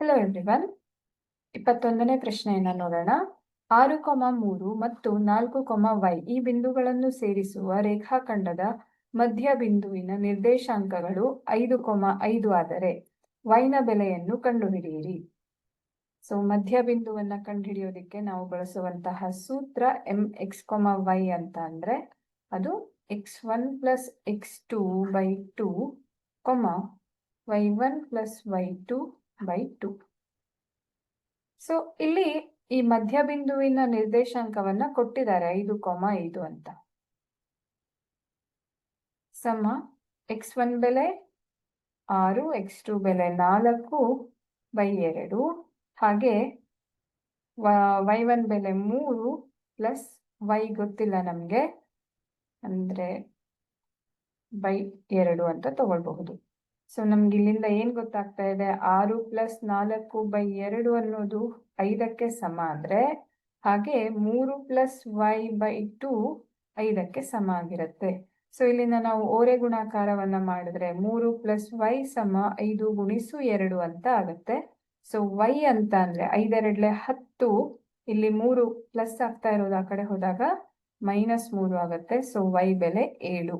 Hello everyone ಇಪ್ಪತ್ತೊಂದನೇ ಪ್ರಶ್ನೆಯನ್ನ ನೋಡೋಣ. ಆರು ಕೊಮ ಮೂರು ಮತ್ತು ನಾಲ್ಕು ಕೊಮ ವೈ ಈ ಬಿಂದುಗಳನ್ನು ಸೇರಿಸುವ ರೇಖಾಖಂಡದ ಮಧ್ಯ ಬಿಂದುವಿನ ನಿರ್ದೇಶಾಂಕಗಳು ಐದು ಕೊಮ ಐದು ಆದರೆ ವೈನ ಬೆಲೆಯನ್ನು ಕಂಡುಹಿಡಿಯಿರಿ. ಸೊ ಮಧ್ಯ ಬಿಂದುವನ್ನ ಕಂಡುಹಿಡಿಯೋದಕ್ಕೆ ನಾವು ಬಳಸುವಂತಹ ಸೂತ್ರ ಎಂ ಎಕ್ಸ್ ಕೊಮ ವೈ ಅಂತ ಅಂದ್ರೆ ಅದು X one plus X two by two comma Y one plus Y two by two so ಇಲ್ಲಿ ಈ ಮಧ್ಯಬಿಂದುವಿನ ನಿರ್ದೇಶಾಂಕವನ್ನ ಕೊಟ್ಟಿದ್ದಾರೆ, ಐದು ಕೊಮ ಐದು ಅಂತ. ಸಮ ಎಕ್ಸ್ ಒನ್ ಬೆಲೆ ಆರು ಎಕ್ಸ್ ಟು ಬೆಲೆ ನಾಲ್ಕು ಬೈ ಎರಡು. ಹಾಗೆ, ವೈ ಒನ್ ಬೆಲೆ ಮೂರು ಪ್ಲಸ್ ವೈ ಗೊತ್ತಿಲ್ಲ ನಮಗೆ. ಅಂದ್ರೆ ಬೈ ಎರಡು ಅಂತ ತಗೊಳ್ಬಹುದು. ಸೊ ನಮ್ಗೆ ಇಲ್ಲಿಂದ ಏನ್ ಗೊತ್ತಾಗ್ತಾ ಇದೆ? ಆರು ಪ್ಲಸ್ ನಾಲ್ಕು ಬೈ ಎರಡು ಅನ್ನೋದು ಐದಕ್ಕೆ ಸಮ ಅಂದ್ರೆ ಹಾಗೆ ಮೂರು ಪ್ಲಸ್ ವೈ ಬೈ ಟು ಐದಕ್ಕೆ ಸಮ ಆಗಿರುತ್ತೆ. ಸೊ ಇಲ್ಲಿಂದ ನಾವು ಓರೆ ಗುಣಾಕಾರವನ್ನ ಮಾಡಿದ್ರೆ ಮೂರು ಪ್ಲಸ್ ವೈ ಸಮ ಐದು ಗುಣಿಸು ಎರಡು ಅಂತ ಆಗುತ್ತೆ. ಸೊ ವೈ ಅಂತ ಅಂದ್ರೆ ಐದೆರಡ್ಲೆ ಹತ್ತು, ಇಲ್ಲಿ ಮೂರು ಪ್ಲಸ್ ಆಗ್ತಾ ಇರೋದು ಆ ಕಡೆ ಹೋದಾಗ ಮೈನಸ್ ಮೂರು ಆಗುತ್ತೆ. ಸೊ ವೈ ಬೆಲೆ ಏಳು.